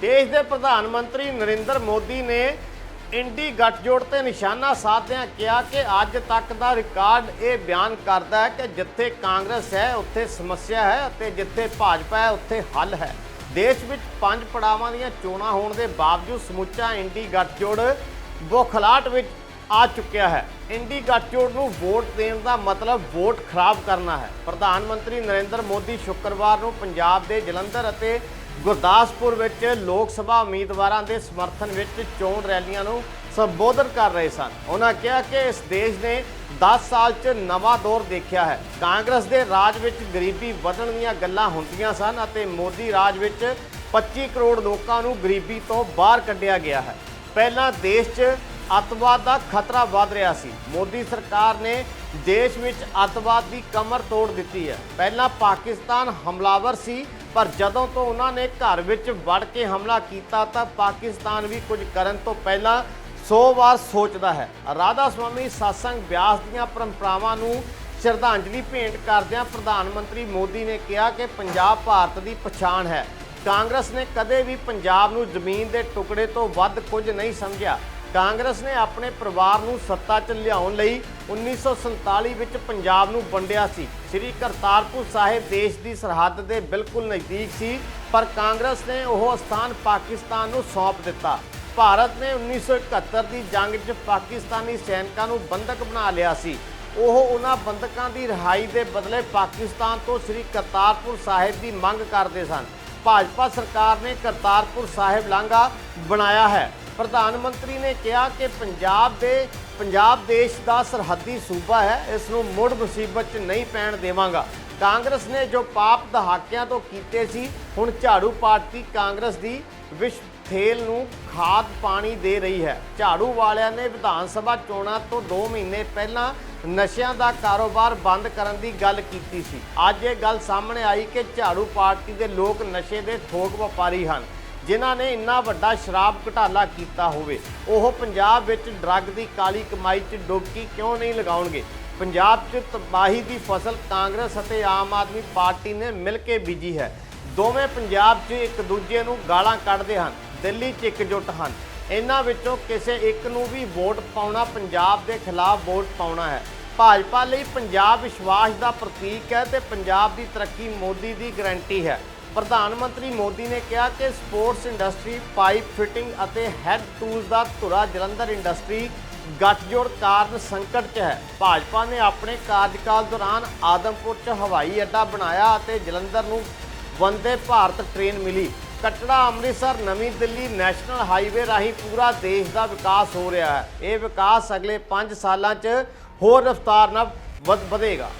ਦੇਸ਼ ਦੇ ਪ੍ਰਧਾਨ ਮੰਤਰੀ ਨਰਿੰਦਰ ਮੋਦੀ ਨੇ ਇੰਡੀ ਗੱਠਜੋੜ ਤੇ ਨਿਸ਼ਾਨਾ ਸਾਧਦਿਆਂ ਕਿਹਾ ਕਿ ਅੱਜ ਤੱਕ ਦਾ ਰਿਕਾਰਡ ਇਹ ਬਿਆਨ ਕਰਦਾ ਹੈ ਕਿ ਜਿੱਥੇ ਕਾਂਗਰਸ ਹੈ, ਉੱਥੇ ਸਮੱਸਿਆ ਹੈ ਅਤੇ ਜਿੱਥੇ ਭਾਜਪਾ ਹੈ, ਉੱਥੇ ਹੱਲ ਹੈ। ਦੇਸ਼ ਵਿੱਚ ਪੰਜ ਪੜਾਵਾਂ ਦੀਆਂ ਚੋਣਾਂ ਹੋਣ ਦੇ ਬਾਵਜੂਦ ਸਮੁੱਚਾ ਇੰਡੀ ਗੱਠਜੋੜ ਬੋਖਲਾਟ ਵਿੱਚ ਆ ਚੁੱਕਿਆ ਹੈ। ਇੰਡੀ ਗੱਠਜੋੜ ਨੂੰ ਵੋਟ ਦੇਣ ਦਾ ਮਤਲਬ ਵੋਟ ਖਰਾਬ ਕਰਨਾ ਹੈ। ਪ੍ਰਧਾਨ ਮੰਤਰੀ ਨਰਿੰਦਰ ਮੋਦੀ ਸ਼ੁੱਕਰਵਾਰ ਨੂੰ ਪੰਜਾਬ ਦੇ ਜਲੰਧਰ ਅਤੇ ਗੁਰਦਾਸਪੁਰ ਵਿੱਚ ਲੋਕ ਸਭਾ ਉਮੀਦਵਾਰਾਂ ਦੇ ਸਮਰਥਨ ਵਿੱਚ ਚੋਣ ਰੈਲੀਆਂ ਨੂੰ ਸੰਬੋਧਨ ਕਰ ਰਹੇ ਸਨ। ਉਹਨਾਂ ਕਿਹਾ ਕਿ ਇਸ ਦੇਸ਼ ਨੇ 10 ਸਾਲ 'ਚ ਨਵਾਂ ਦੌਰ ਦੇਖਿਆ ਹੈ। ਕਾਂਗਰਸ ਦੇ ਰਾਜ ਵਿੱਚ ਗਰੀਬੀ ਵਧਣ ਦੀਆਂ ਗੱਲਾਂ ਹੁੰਦੀਆਂ ਸਨ ਅਤੇ ਮੋਦੀ ਰਾਜ ਵਿੱਚ 25 ਕਰੋੜ ਲੋਕਾਂ ਨੂੰ ਗਰੀਬੀ ਤੋਂ ਬਾਹਰ ਕੱਢਿਆ ਗਿਆ ਹੈ। ਪਹਿਲਾਂ ਦੇਸ਼ 'ਚ ਅੱਤਵਾਦ ਦਾ ਖਤਰਾ ਵੱਧ ਰਿਹਾ ਸੀ। ਮੋਦੀ ਸਰਕਾਰ ਨੇ ਦੇਸ਼ ਵਿੱਚ ਅੱਤਵਾਦ ਦੀ ਕਮਰ ਤੋੜ ਦਿੱਤੀ ਹੈ। ਪਹਿਲਾਂ ਪਾਕਿਸਤਾਨ ਹਮਲਾਵਰ ਸੀ ਪਰ ਜਦੋਂ ਤੋਂ ਉਹਨਾਂ ਨੇ ਘਰ ਵਿੱਚ ਵੜ ਕੇ ਹਮਲਾ ਕੀਤਾ ਤਾਂ ਪਾਕਿਸਤਾਨ ਵੀ ਕੁਝ ਕਰਨ ਤੋਂ ਪਹਿਲਾਂ 100 ਵਾਰ ਸੋਚਦਾ ਹੈ। ਰਾਧਾ ਸਵਾਮੀ satsang ਬਿਆਸ ਦੀਆਂ ਪਰੰਪਰਾਵਾਂ ਨੂੰ ਸ਼ਰਧਾਂਜਲੀ ਭੇਂਟ ਕਰਦਿਆਂ ਪ੍ਰਧਾਨ ਮੰਤਰੀ ਮੋਦੀ ਨੇ ਕਿਹਾ ਕਿ ਪੰਜਾਬ ਭਾਰਤ ਦੀ ਪਛਾਣ ਹੈ। ਕਾਂਗਰਸ ਨੇ ਕਦੇ ਵੀ ਪੰਜਾਬ ਨੂੰ ਜ਼ਮੀਨ ਦੇ ਟੁਕੜੇ ਤੋਂ ਵੱਧ ਕੁਝ ਨਹੀਂ ਸਮਝਿਆ। ਕਾਂਗਰਸ ਨੇ ਆਪਣੇ ਪਰਿਵਾਰ ਨੂੰ ਸੱਤਾ 'ਚ ਲਿਆਉਣ ਲਈ 1947 ਵਿੱਚ ਪੰਜਾਬ ਨੂੰ ਵੰਡਿਆ ਸੀ। ਸ੍ਰੀ ਕਰਤਾਰਪੁਰ ਸਾਹਿਬ ਦੇਸ਼ ਦੀ ਸਰਹੱਦ ਦੇ ਬਿਲਕੁਲ ਨਜ਼ਦੀਕ ਸੀ, ਪਰ ਕਾਂਗਰਸ ਨੇ ਉਹ ਸਥਾਨ ਪਾਕਿਸਤਾਨ ਨੂੰ ਸੌਂਪ ਦਿੱਤਾ। ਭਾਰਤ ਨੇ 1971 ਦੀ ਜੰਗ 'ਚ ਪਾਕਿਸਤਾਨੀ ਸੈਨਿਕਾਂ ਨੂੰ ਬੰਦਕ ਬਣਾ ਲਿਆ ਸੀ। ਉਹ ਉਹਨਾਂ ਬੰਦਕਾਂ ਦੀ ਰਿਹਾਈ ਦੇ ਬਦਲੇ ਪਾਕਿਸਤਾਨ ਤੋਂ ਸ੍ਰੀ ਕਰਤਾਰਪੁਰ ਸਾਹਿਬ ਦੀ ਮੰਗ ਕਰਦੇ ਸਨ। ਭਾਜਪਾ ਸਰਕਾਰ ਨੇ ਕਰਤਾਰਪੁਰ ਸਾਹਿਬ ਲਾਂਘਾ ਬਣਾਇਆ ਹੈ। ਪ੍ਰਧਾਨ ਮੰਤਰੀ ਨੇ ਕਿਹਾ ਕਿ ਪੰਜਾਬ ਦੇ ਪੰਜਾਬ ਦੇਸ਼ ਦਾ ਸਰਹੱਦੀ ਸੂਬਾ ਹੈ, ਇਸ ਨੂੰ ਮੁੜ ਮੁਸੀਬਤ 'ਚ ਨਹੀਂ ਪੈਣ ਦੇਵਾਂਗਾ। ਕਾਂਗਰਸ ਨੇ ਜੋ ਪਾਪ ਦਹਾਕਿਆਂ ਤੋਂ ਕੀਤੇ ਸੀ, ਹੁਣ ਝਾੜੂ ਪਾਰਟੀ ਕਾਂਗਰਸ ਦੀ ਵਿਸ਼ ਥੇਲ ਨੂੰ ਖਾਦ ਪਾਣੀ ਦੇ ਰਹੀ ਹੈ। ਝਾੜੂ ਵਾਲਿਆਂ ਨੇ ਵਿਧਾਨ ਸਭਾ ਚੋਣਾਂ ਤੋਂ 2 ਮਹੀਨੇ ਪਹਿਲਾਂ ਨਸ਼ਿਆਂ ਦਾ ਕਾਰੋਬਾਰ ਬੰਦ ਕਰਨ ਦੀ ਗੱਲ ਕੀਤੀ ਸੀ। ਅੱਜ ਇਹ ਗੱਲ ਸਾਹਮਣੇ ਆਈ ਕਿ ਝਾੜੂ ਪਾਰਟੀ ਦੇ ਲੋਕ ਨਸ਼ੇ ਦੇ ਥੋਕ ਵਪਾਰੀ ਹਨ। ਜਿਨ੍ਹਾਂ ਨੇ ਇੰਨਾ ਵੱਡਾ ਸ਼ਰਾਬ ਘੁਟਾਲਾ ਕੀਤਾ ਹੋਵੇ, ਉਹ ਪੰਜਾਬ ਵਿੱਚ ਡਰੱਗ ਦੀ ਕਾਲੀ ਕਮਾਈ 'ਚ ਡੋਬਕੀ ਕਿਉਂ ਨਹੀਂ ਲਗਾਉਣਗੇ? ਪੰਜਾਬ 'ਚ ਤਬਾਹੀ ਦੀ ਫਸਲ ਕਾਂਗਰਸ ਅਤੇ ਆਮ ਆਦਮੀ ਪਾਰਟੀ ਨੇ ਮਿਲ ਕੇ ਬੀਜੀ ਹੈ। ਦੋਵੇਂ ਪੰਜਾਬ 'ਚ ਇੱਕ ਦੂਜੇ ਨੂੰ ਗਾਲਾਂ ਕੱਢਦੇ ਹਨ, ਦਿੱਲੀ 'ਚ ਇਕਜੁੱਟ ਹਨ। ਇਹਨਾਂ ਵਿੱਚੋਂ ਕਿਸੇ ਇੱਕ ਨੂੰ ਵੀ ਵੋਟ ਪਾਉਣਾ ਪੰਜਾਬ ਦੇ ਖਿਲਾਫ ਵੋਟ ਪਾਉਣਾ ਹੈ। ਭਾਜਪਾ ਲਈ ਪੰਜਾਬ ਵਿਸ਼ਵਾਸ ਦਾ ਪ੍ਰਤੀਕ ਹੈ ਤੇ ਪੰਜਾਬ ਦੀ ਤਰੱਕੀ ਮੋਦੀ ਦੀ ਗਾਰੰਟੀ ਹੈ। ਪ੍ਰਧਾਨ ਮੰਤਰੀ ਮੋਦੀ ਨੇ ਕਿਹਾ ਕਿ ਸਪੋਰਟਸ ਇੰਡਸਟਰੀ, ਪਾਈਪ ਫਿਟਿੰਗ ਅਤੇ ਹੈੱਡ ਟੂਲਸ ਦਾ ਧੁਰਾ ਜਲੰਧਰ ਇੰਡਸਟਰੀ ਗੱਠਜੋੜ ਕਾਰਨ ਸੰਕਟ 'ਚ ਹੈ। ਭਾਜਪਾ ਨੇ ਆਪਣੇ ਕਾਰਜਕਾਲ ਦੌਰਾਨ ਆਦਮਪੁਰ 'ਚ ਹਵਾਈ ਅੱਡਾ ਬਣਾਇਆ ਅਤੇ ਜਲੰਧਰ ਨੂੰ ਵੰਦੇ ਭਾਰਤ ਟ੍ਰੇਨ ਮਿਲੀ। ਕਟੜਾ, ਅੰਮ੍ਰਿਤਸਰ, ਨਵੀਂ ਦਿੱਲੀ ਨੈਸ਼ਨਲ ਹਾਈਵੇ ਰਾਹੀਂ ਪੂਰਾ ਦੇਸ਼ ਦਾ ਵਿਕਾਸ ਹੋ ਰਿਹਾ ਹੈ। ਇਹ ਵਿਕਾਸ ਅਗਲੇ 5 ਸਾਲਾਂ 'ਚ ਹੋਰ ਰਫ਼ਤਾਰ ਨਾਲ ਵਧੇਗਾ।